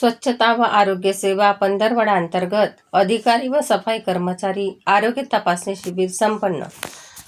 स्वच्छता व आरोग्य सेवा पंधरवडा अंतर्गत अधिकारी व सफाई कर्मचारी आरोग्य तपासणी शिबिर संपन्न.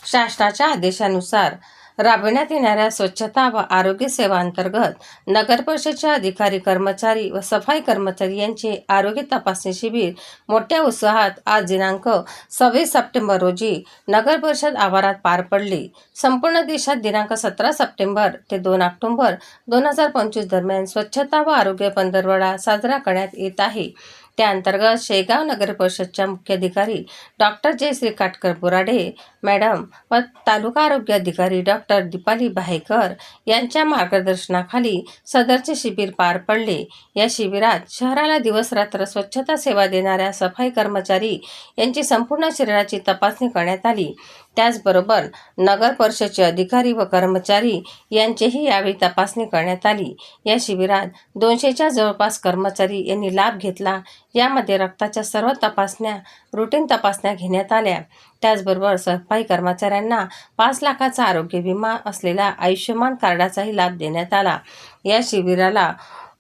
शासनाच्या आदेशानुसार राबविण्यात येणाऱ्या स्वच्छता व आरोग्य सेवांतर्गत नगर परिषदचे अधिकारी कर्मचारी व सफाई कर्मचारी यांचे आरोग्य तपासणी शिबिर मोठ्या उत्साहात आज दिनांक सव्वीस सप्टेंबर रोजी नगर परिषद आवारात पार पडले. संपूर्ण देशात दिनांक सतरा सप्टेंबर ते दोन ऑक्टोंबर दोन हजार पंचवीस दरम्यान स्वच्छता व आरोग्य पंधरवडा साजरा करण्यात येत आहे. त्या अंतर्गत शेगाव नगर परिषदच्या मुख्याधिकारी डॉक्टर जयश्री काटकर बोराडे मॅडम व तालुका आरोग्य अधिकारी डॉक्टर दीपाली भायकर यांच्या मार्गदर्शनाखाली सदरचे शिबिर पार पडले. या शिबिरात शहराला दिवस रात्र स्वच्छता सेवा देणाऱ्या सफाई कर्मचारी यांची संपूर्ण शरीराची तपासणी करण्यात आली. त्याचबरोबर नगर परिषदचे अधिकारी व कर्मचारी यांचीही यावेळी तपासणी करण्यात आली. या शिबिरात दोनशेच्या जवळपास कर्मचारी यांनी लाभ घेतला. यामध्ये रक्ताच्या सर्व तपासण्या रुटीन तपासण्या घेण्यात आल्या. त्याचबरोबर सफाई कर्मचाऱ्यांना पाच लाखाचा आरोग्य विमा असलेला आयुष्यमान कार्डाचाही लाभ देण्यात आला. या शिबिराला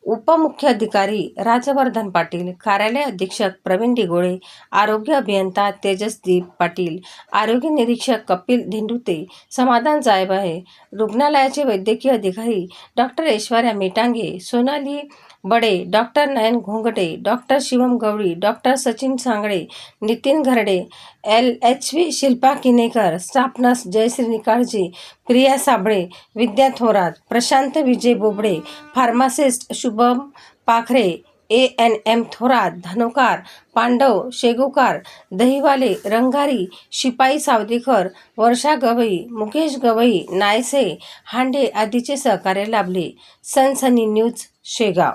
उपमुख्याधिकारी राजवर्धन पाटील कार्यालय अधीक्षक प्रवीण दिगोळे आरोग्य अभियंता तेजसदीप पाटील आरोग्य निरीक्षक कपिल धेंडुते समाधान जायबाहे रुग्णालयाचे वैद्यकीय अधिकारी doctor Aishwarya Metange Sonali Bade doctor Nayan Ghongate doctor Shivam Gawali doctor Sachin Sangle Nitin Gharde L H V Shilpa Kinekar staff nurse Jayashree Nikalje Priya Sable Vidya Thorat Prashant Vijay Bobade pharmacist Shubham Pakhare A N M Thorat Dhanukar Pandav Shegukar Dahiwale Rangari शिपाई सावदेकर वर्षा गवई मुकेश गवई नायसे हांडे आदीचे सहकार्य लाभले. सनसनी news Shegaon.